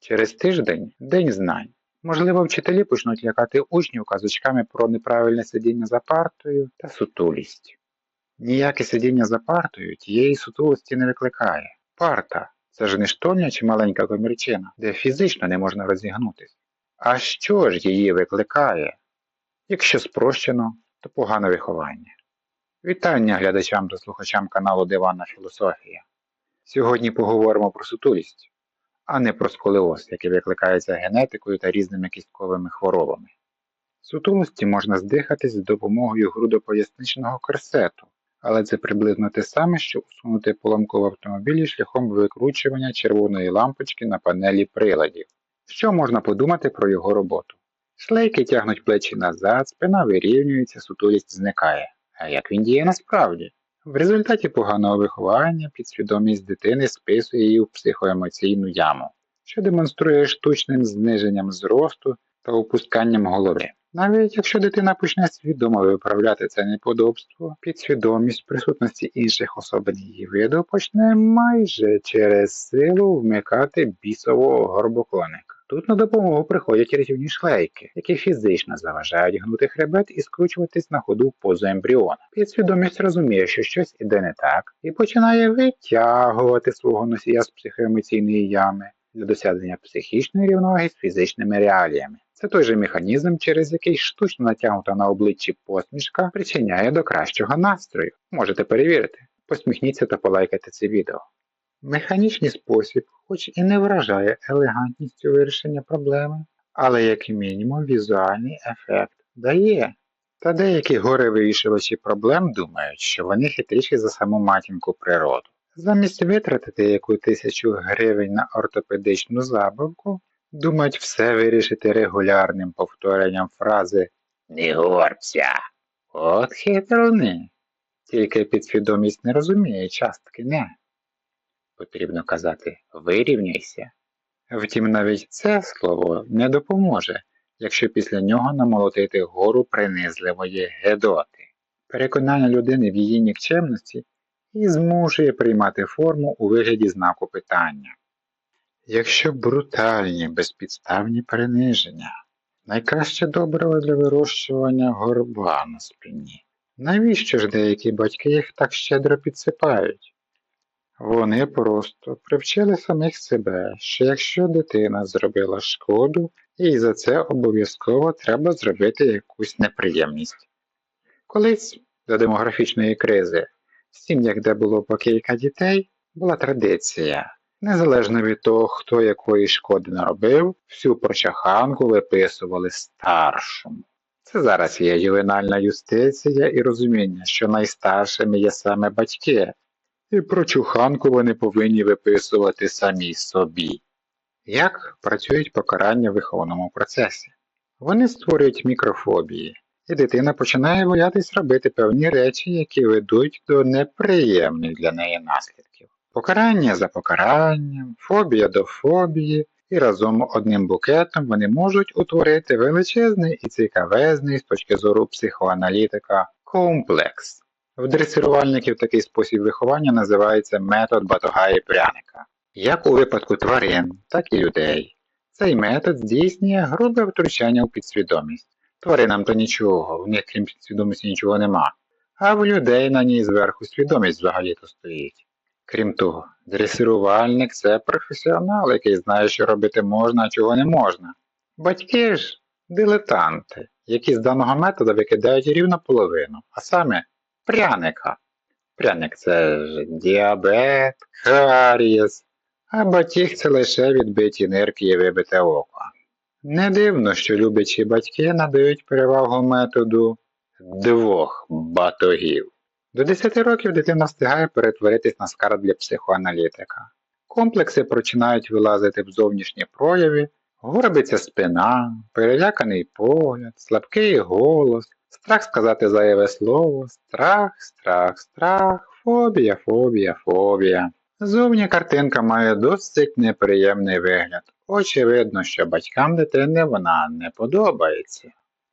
Через тиждень день знань. Можливо, вчителі почнуть лякати учнів казочками про неправильне сидіння за партою та сутулість. Ніяке сидіння за партою тієї сутулості не викликає. Парта це ж не штольня чи маленька комірчина, де фізично не можна розігнутись. А що ж її викликає? Якщо спрощено, то погане виховання. Вітання глядачам та слухачам каналу Диванна Філософія. Сьогодні поговоримо про сутулість, а не про сколіоз, який викликається генетикою та різними кістковими хворобами. Сутулості можна здихатись з допомогою грудопоясничного корсету, але це приблизно те саме, що усунути поломку в автомобілі шляхом викручування червоної лампочки на панелі приладів. Що можна подумати про його роботу? Шлейки тягнуть плечі назад, спина вирівнюється, сутулість зникає. А як він діє насправді? В результаті поганого виховання підсвідомість дитини списує її в психоемоційну яму, що демонструє штучним зниженням зросту та опусканням голови. Навіть якщо дитина почне свідомо виправляти це неподобство, підсвідомість присутності інших особин її виду почне майже через силу вмикати бісового горбоклоника. Тут на допомогу приходять рятівні шлейки, які фізично заважають гнути хребет і скручуватись на ходу в позу ембріона. Підсвідомість розуміє, що щось іде не так, і починає витягувати свого носія з психоемоційної ями для досягнення психічної рівноваги з фізичними реаліями. Це той же механізм, через який штучно натягнута на обличчі посмішка причиняє до кращого настрою. Можете перевірити. Посміхніться та полайкайте це відео. Механічний спосіб, хоч і не вражає елегантністю вирішення проблеми, але як мінімум візуальний ефект дає. Та деякі горе-вирішувачі проблем думають, що вони хитріші за саму матінку природу. Замість витратити яку тисячу гривень на ортопедичну забавку, думають все вирішити регулярним повторенням фрази Не горбся. От хитруни. Тільки підсвідомість не розуміє частки не. Потрібно казати вирівняйся. Втім, навіть це слово не допоможе, якщо після нього намолотити гору принизливої гедоти. Переконання людини в її нікчемності і змушує приймати форму у вигляді знаку питання. Якщо брутальні безпідставні приниження найкраще добриво для вирощування горба на спині, навіщо ж деякі батьки їх так щедро підсипають? Вони просто привчили самих себе, що якщо дитина зробила шкоду, їй за це обов'язково треба зробити якусь неприємність. Колись за демографічної кризи, в сім'ях, де було по кілька дітей, була традиція. Незалежно від того, хто якої шкоди наробив, всю прочаханку виписували старшому. Це зараз є ювенальна юстиція і розуміння, що найстаршими є саме батьки, і прочуханку вони повинні виписувати самі собі. Як працюють покарання в виховному процесі? Вони створюють мікрофобії, і дитина починає боятись робити певні речі, які ведуть до неприємних для неї наслідків. Покарання за покаранням, фобія до фобії, і разом одним букетом вони можуть утворити величезний і цікавезний з точки зору психоаналітика комплекс. В дресирувальників такий спосіб виховання називається метод батога і пряника. Як у випадку тварин, так і людей. Цей метод здійснює грубе втручання у підсвідомість. Тваринам то нічого, в них крім підсвідомості нічого нема, а в людей на ній зверху свідомість взагалі-то стоїть. Крім того, дресирувальник це професіонал, який знає, що робити можна, а чого не можна. Батьки ж дилетанти, які з даного методу викидають рівно половину, а саме пряника. Пряник це ж діабет, карієс, а батіг це лише відбиті нирки і вибите око. Не дивно, що любячі батьки надають перевагу методу двох батогів. До 10 років дитина встигає перетворитись на скарб для психоаналітика. Комплекси починають вилазити в зовнішні прояви, горбиться спина, переляканий погляд, слабкий голос, страх сказати зайве слово, страх, страх, страх, фобія, фобія, фобія. Зовні картинка має досить неприємний вигляд. Очевидно, що батькам дитини вона не подобається.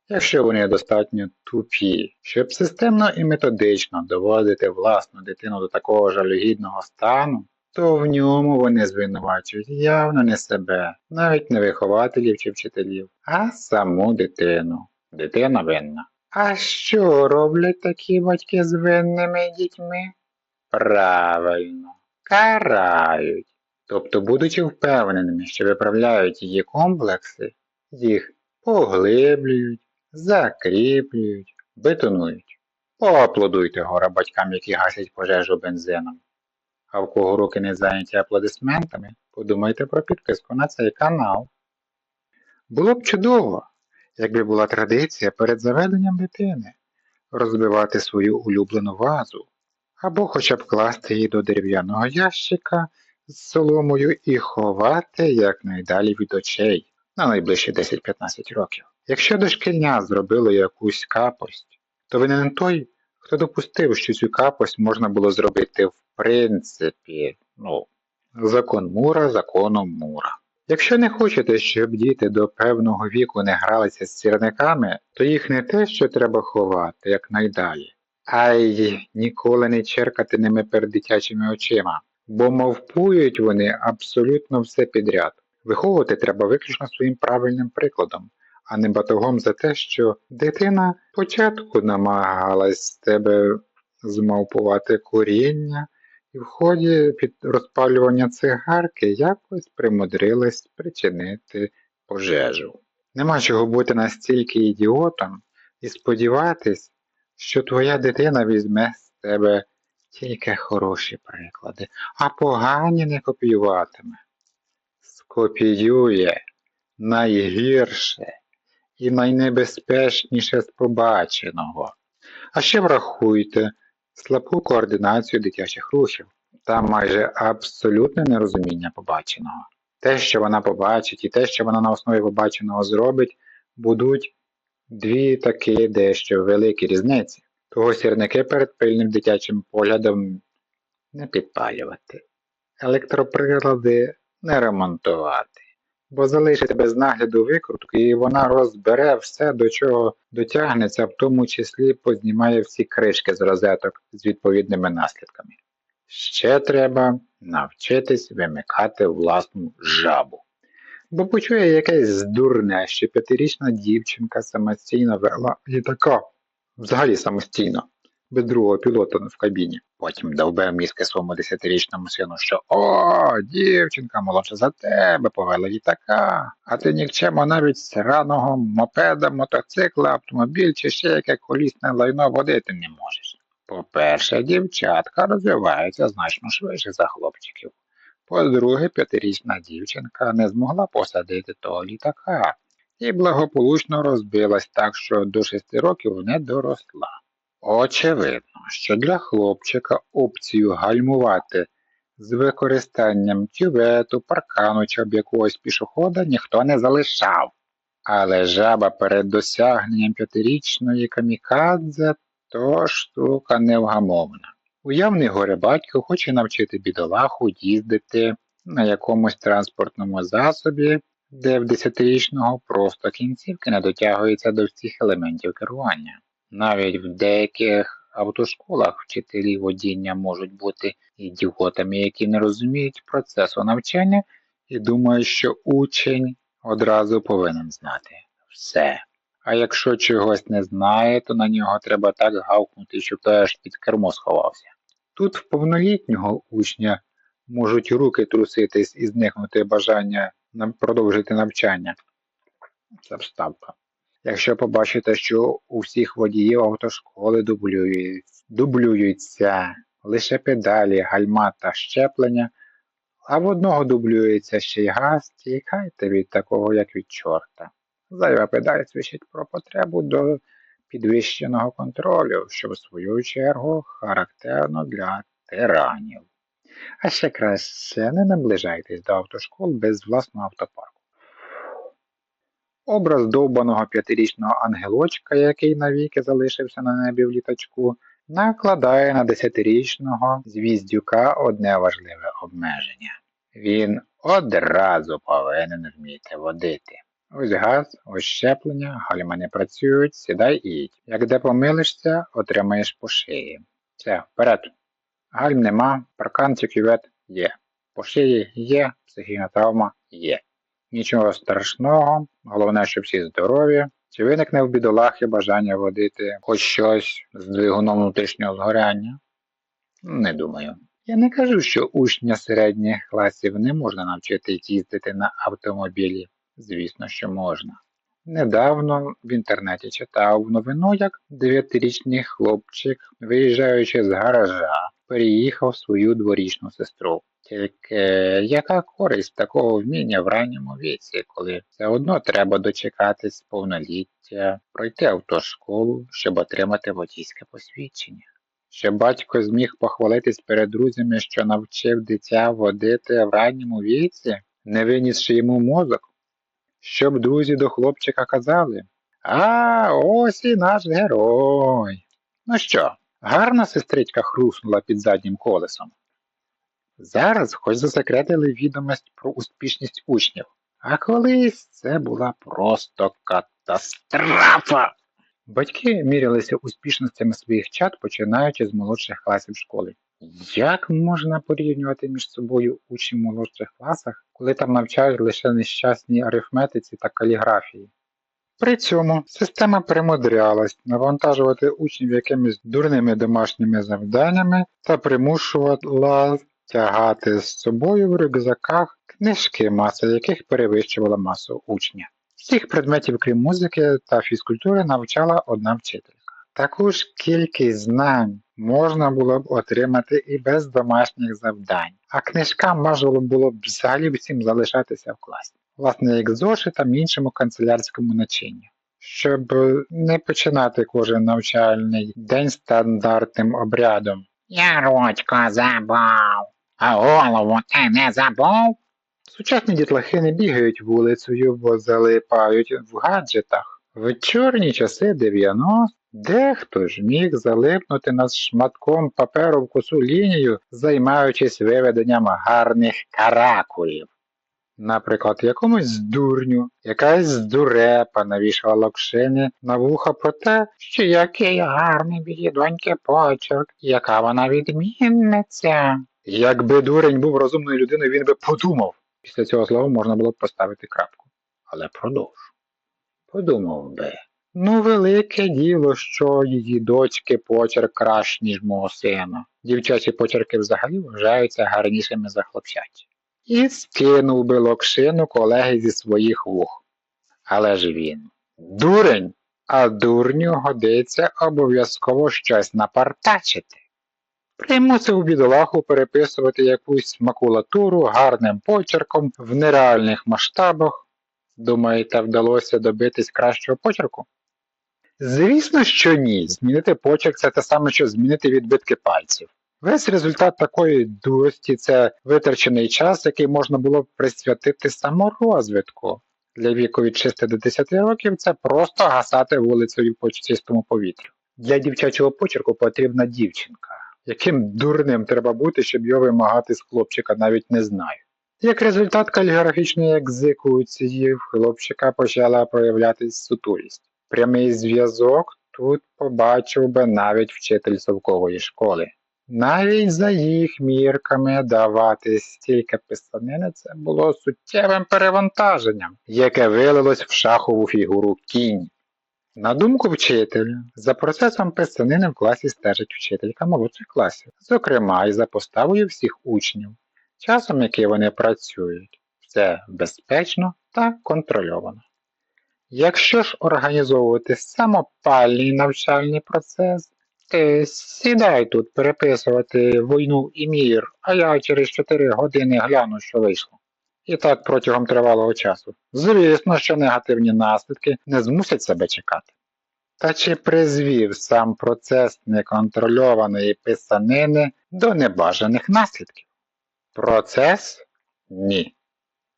Якщо вони достатньо тупі, щоб системно і методично доводити власну дитину до такого жалюгідного стану, то в ньому вони звинувачують явно не себе, навіть не вихователів чи вчителів, а саму дитину. Дитина винна. А що роблять такі батьки з винними дітьми? Правильно, карають. Тобто, будучи впевненими, що виправляють її комплекси, їх поглиблюють, закріплюють, бетонують. Поаплодуйте гора батькам, які гасять пожежу бензином. А в кого руки не зайняті аплодисментами, подумайте про підписку на цей канал. Було б чудово, якби була традиція перед заведенням дитини розбивати свою улюблену вазу або хоча б класти її до дерев'яного ящика з соломою і ховати якнайдалі від очей на найближчі 10-15 років. Якщо дошкільня зробило якусь капость, то винен той, хто допустив, що цю капость можна було зробити в принципі, ну, закон Мура законом Мура. Якщо не хочете, щоб діти до певного віку не гралися з сірниками, то їх не те, що треба ховати якнайдалі, а й ніколи не черкати ними перед дитячими очима, бо мовпують вони абсолютно все підряд. Виховувати треба виключно своїм правильним прикладом, а не батогом за те, що дитина спочатку намагалась тебе змавпувати коріння, і в ході під розпалювання цигарки якось примудрилась спричинити пожежу. Нема чого бути настільки ідіотом і сподіватись, що твоя дитина візьме з тебе тільки хороші приклади, а погані не копіюватиме. Скопіює найгірше і найнебезпечніше з побаченого. А ще врахуйте слабку координацію дитячих рухів та майже абсолютне нерозуміння побаченого. Те, що вона побачить, і те, що вона на основі побаченого зробить, будуть дві такі дещо великі різниці. Того сірники перед пильним дитячим поглядом не підпалювати, електроприлади не ремонтувати, бо залишити без нагляду викрутку і вона розбере все, до чого дотягнеться, в тому числі познімає всі кришки з розеток з відповідними наслідками. Ще треба навчитись вимикати власну жабу. Бо почує якесь дурне, що п'ятирічна дівчинка самостійно вела літака, взагалі самостійно, без другого пілота в кабіні. Потім довбе мізки своєму десятирічному сину, що о, дівчинка молодша за тебе, повела літака, а ти нікчемо навіть сраного мопеда, мотоцикла, автомобіль чи ще яке колісне лайно водити не можеш. По-перше, дівчатка розвиваються значно швидше за хлопчиків. По-друге, п'ятирічна дівчинка не змогла посадити того літака і благополучно розбилась так, що до шести років не доросла. Очевидно, що для хлопчика опцію гальмувати з використанням тювету, паркану чи якогось пішохода ніхто не залишав. Але жаба перед досягненням п'ятирічної камікадзе то штука невгамовна. Уявний горе батько хоче навчити бідолаху їздити на якомусь транспортному засобі, де в десятирічного просто кінцівки не дотягуються до всіх елементів керування. Навіть в деяких автошколах вчителі водіння можуть бути ідіотами, які не розуміють процесу навчання і думають, що учень одразу повинен знати все. А якщо чогось не знає, то на нього треба так гавкнути, щоб той аж під кермо сховався. Тут в повнолітнього учня можуть руки труситись і зникнути бажання продовжити навчання. Це вставка. Якщо побачите, що у всіх водіїв автошколи дублюються, лише педалі, гальма та щеплення, а в одного дублюється ще й газ, тікайте від такого, як від чорта. Зайва педаль свідчить про потребу до підвищеного контролю, що в свою чергу характерно для тиранів. А ще краще не наближайтесь до автошкол без власного автопарку. Образ довбаного п'ятирічного ангелочка, який навіки залишився на небі в літачку, накладає на десятирічного звіздюка одне важливе обмеження. Він одразу повинен вміти водити. Ось газ, ось щеплення, гальма не працюють, сідай і їдь. Як де помилишся, отримаєш по шиї. Все, вперед. Гальм нема, паркан чи кювет є. По шиї є, психічна травма є. Нічого страшного, головне, щоб всі здорові. Чи виникне в бідолахи бажання водити хоч щось з двигуном внутрішнього згоряння? Не думаю. Я не кажу, що учня середніх класів не можна навчити їздити на автомобілі. Звісно, що можна. Недавно в інтернеті читав новину, як дев'ятирічний хлопчик, виїжджаючи з гаража, переїхав свою дворічну сестру. Тільки яка користь такого вміння в ранньому віці, коли все одно треба дочекатись повноліття, пройти автошколу, щоб отримати водійське посвідчення? Щоб батько зміг похвалитись перед друзями, що навчив дитя водити в ранньому віці, не винісши йому мозок? Щоб друзі до хлопчика казали А, ось і наш герой. Ну що, гарна сестричка хруснула під заднім колесом. Зараз хоч засекретили відомість про успішність учнів, а колись це була просто катастрофа. Батьки мірялися успішностями своїх чат, починаючи з молодших класів школи. Як можна порівнювати між собою учнів в молодших класах, коли там навчають лише нещасній арифметиці та каліграфії? При цьому система примудрялась навантажувати учнів якимись дурними домашніми завданнями та примушувала тягати з собою в рюкзаках книжки, маса яких перевищувала масу учня. Всіх предметів, крім музики та фізкультури, навчала одна вчителька. Таку ж кількість знань можна було б отримати і без домашніх завдань, а книжкам можна було б взагалі всім залишатися в класі, власне, як зошитам іншому канцелярському начинню. Щоб не починати кожен навчальний день стандартним обрядом. Я ручку забув, а голову ти не забув? Сучасні дітлахи не бігають вулицею, бо залипають в гаджетах. В чорні часи 90 дехто ж міг залипнути над шматком паперу в косу лінію, займаючись виведенням гарних каракулів. Наприклад, якомусь дурню, якась дурепа навішала локшини на вуха про те, що який гарний в її доньки почерк, яка вона відмінниця. Якби дурень був розумною людиною, він би подумав. Після цього слова можна було б поставити крапку. Але продовжу. Подумав би. Ну, велике діло, що її дочки почерк кращ, ніж мого сина. Дівчачі почерки взагалі вважаються гарнішими за хлопчачі. І скинув би локшину колеги зі своїх вух. Але ж він дурень, а дурню годиться обов'язково щось напартачити. Примусив бідолаху переписувати якусь макулатуру гарним почерком в нереальних масштабах. Думаєте, вдалося добитись кращого почерку? Звісно, що ні. Змінити почерк це те саме, що змінити відбитки пальців. Весь результат такої дурості це витрачений час, який можна було б присвятити саморозвитку. Для віку від 6 до 10 років це просто гасати вулицею по чистому повітрю. Для дівчачого почерку потрібна дівчинка. Яким дурним треба бути, щоб його вимагати з хлопчика, навіть не знаю. Як результат каліграфічної екзекуції в хлопчика почала проявлятись сутулість. Прямий зв'язок тут побачив би навіть вчитель совкової школи. Навіть за їх мірками давати стільки писанини це було суттєвим перевантаженням, яке вилилось в шахову фігуру кінь. На думку вчителя, за процесом писанини в класі стежить вчителька молодших класів, зокрема і за поставою всіх учнів, часом, який вони працюють. Все безпечно та контрольовано. Якщо ж організовувати самопальний навчальний процес, сідай тут переписувати війну і мір, а я через 4 години гляну, що вийшло. І так протягом тривалого часу. Звісно, що негативні наслідки не змусять себе чекати. Та чи призвів сам процес неконтрольованої писанини до небажаних наслідків? Процес? Ні.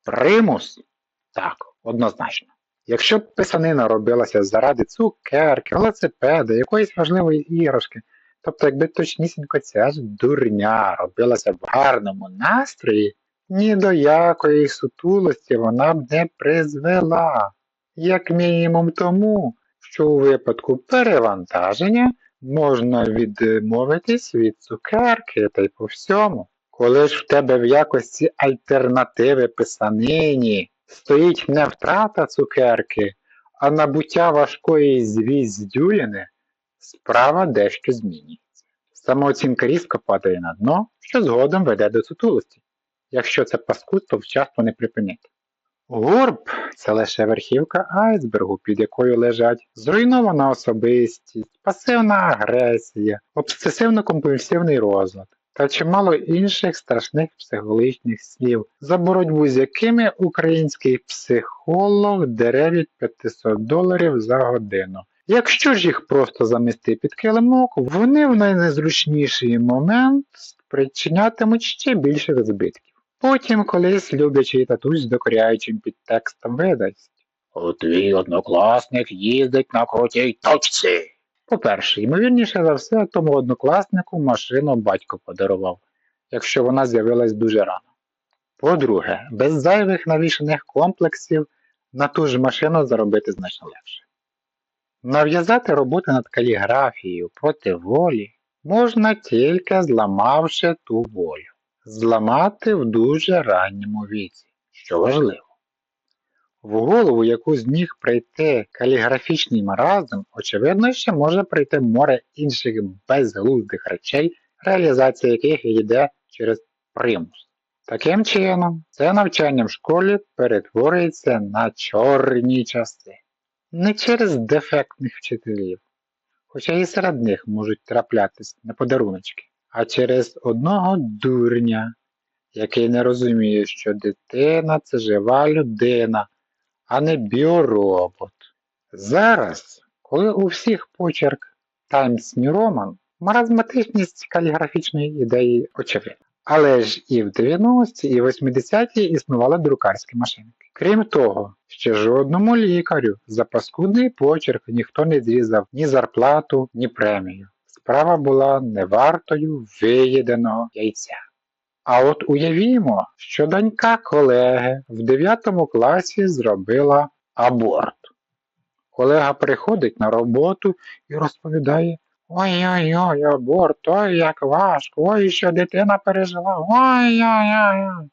Примус? Так, однозначно. Якщо б писанина робилася заради цукерки, велосипеда, якоїсь важливої іграшки, тобто якби точнісінько ця ж дурня робилася в гарному настрої, ні до якої сутулості вона б не призвела. Як мінімум тому, що у випадку перевантаження можна відмовитись від цукерки та й по всьому. Коли ж в тебе в якості альтернативи писанині стоїть не втрата цукерки, а набуття важкої звіздюліни, справа дещо змінюється. Самооцінка різко падає на дно, що згодом веде до сутулості, якщо це паскудство вчасно не припинити. Горб це лише верхівка айсбергу, під якою лежать зруйнована особистість, пасивна агресія, обсесивно-компульсивний розлад та чимало інших страшних психологічних слів, за боротьбу з якими український психолог дере від 500 доларів за годину. Якщо ж їх просто замести під килимок, вони в найнезручніший момент спричинятимуть ще більших збитків. Потім колись люблячий татусь докоряючим підтекстом видасть. От твій однокласник їздить на крутій точці. По-перше, ймовірніше за все, тому однокласнику машину батько подарував, якщо вона з'явилась дуже рано. По-друге, без зайвих навішаних комплексів на ту ж машину заробити значно легше. Нав'язати роботи над каліграфією проти волі можна тільки зламавши ту волю. Зламати в дуже ранньому віці, що важливо. В голову, яку зміг прийти каліграфічний маразм, очевидно, ще може прийти море інших безглуздих речей, реалізація яких йде через примус. Таким чином, це навчання в школі перетворюється на чорні часи. Не через дефектних вчителів, хоча і серед них можуть траплятись на подаруночки, а через одного дурня, який не розуміє, що дитина це жива людина, а не біоробот. Зараз, коли у всіх почерк Times New Roman, маразматичність каліграфічної ідеї очевидна. Але ж і в 90-ті, і 80-ті існували друкарські машинки. Крім того, ще жодному лікарю за паскудний почерк ніхто не зрізав ні зарплату, ні премію. Справа була не вартою виїденого яйця. А от уявімо, що донька колеги в 9 класі зробила аборт. Колега приходить на роботу і розповідає Ой-ой-ой, аборт, ой, як важко, ой, що дитина пережила, ой-ой-ой.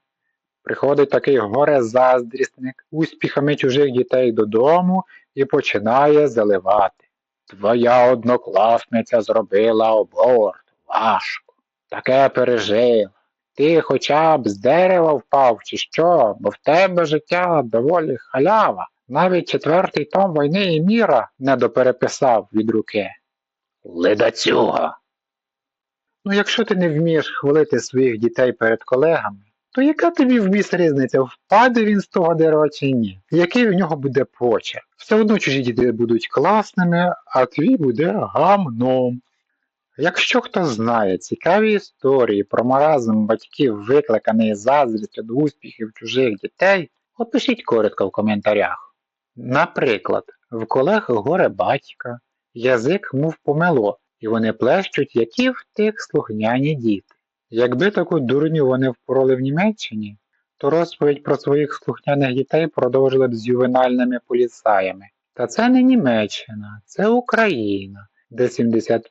Приходить такий горе-заздрісник успіхами чужих дітей додому і починає заливати. Твоя однокласниця зробила аборт, важко, таке пережила. Ти хоча б з дерева впав, чи що, бо в тебе життя доволі халява. Навіть четвертий том війни і міра не допереписав від руки. Ледацюга. Ну, якщо ти не вмієш хвалити своїх дітей перед колегами, то яка тобі в різниця, впаде він з того дерева чи ні? Який в нього буде почерк? Все одно чужі діти будуть класними, а твій буде гамном. Якщо хто знає цікаві історії про маразм батьків, викликаний заздрістю до успіхів чужих дітей, опишіть коротко в коментарях. Наприклад, в колег горе батька, язик мов помело, і вони плещуть, які в тих слухняні діти. Якби таку дурню вони впороли в Німеччині, то розповідь про своїх слухняних дітей продовжили б з ювенальними поліцаями. Та це не Німеччина, це Україна де 75%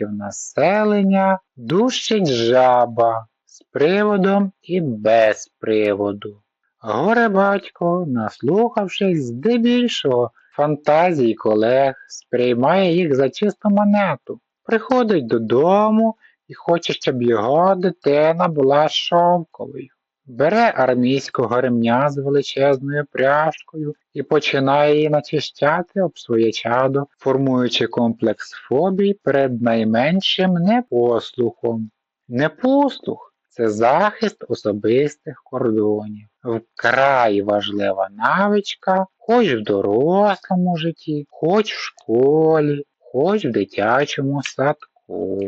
населення душить жаба з приводом і без приводу. Горе батько, наслухавшись здебільшого фантазій колег, сприймає їх за чисту монету, приходить додому і хоче, щоб його дитина була шовковою. Бере армійського ремня з величезною пряжкою і починає її начищати об своє чадо, формуючи комплекс фобій перед найменшим непослухом. Непослух це захист особистих кордонів, вкрай важлива навичка, хоч в дорослому житті, хоч в школі, хоч в дитячому садку.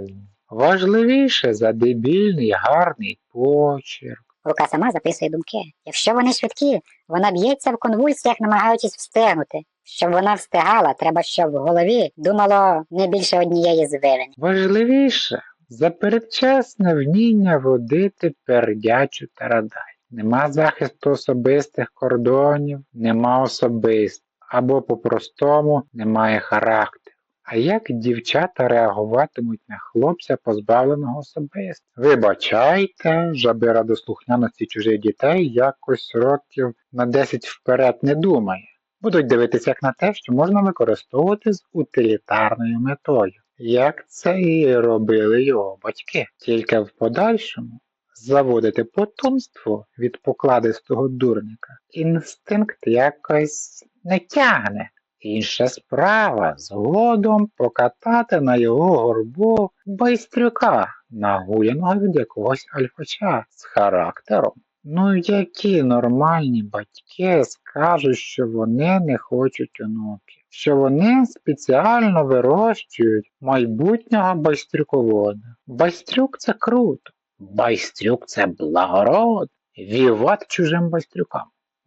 Важливіше за дебільний гарний почерк. Рука сама записує думки. Якщо вони швидкі, вона б'ється в конвульсіях, намагаючись встигнути. Щоб вона встигала, треба, щоб в голові думало не більше однієї звивини. Важливіше за передчасне вміння водити пердячу тарадай. Нема захисту особистих кордонів, нема особист, або по-простому немає характеру. А як дівчата реагуватимуть на хлопця, позбавленого особистості? Вибачайте, жаби радослухняності чужих дітей якось років на 10 вперед не думає. Будуть дивитися як на те, що можна використовувати з утилітарною метою, як це і робили його батьки. Тільки в подальшому заводити потомство від покладистого дурника. Інстинкт якось не тягне. Інша справа згодом покатати на його горбу байстрюка, нагуляного від якогось альфача з характером. Ну які нормальні батьки скажуть, що вони не хочуть онуків, що вони спеціально вирощують майбутнього байстрюковода. Байстрюк це круто. Байстрюк це благород. Віват чужим байстрюкам.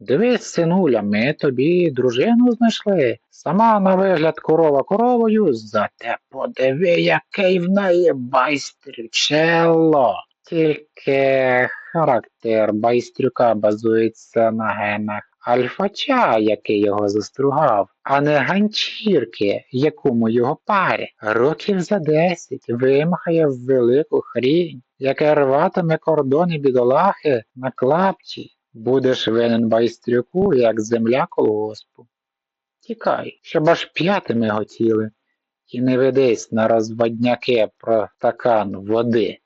Дивись, синуля, ми тобі дружину знайшли. Сама на вигляд корова коровою, зате подиви, який в неї байстрючело. Тільки характер байстрюка базується на генах альфача, який його застругав, а не ганчірки, якому його парі. Років за десять вимахає велику хрінь, яке рватиме кордони бідолахи на клапті. Будеш винен байстрюку, як земля колгоспу. Тікай, щоб аж п'ятими готіли, і не ведись на розводняки про стакан води.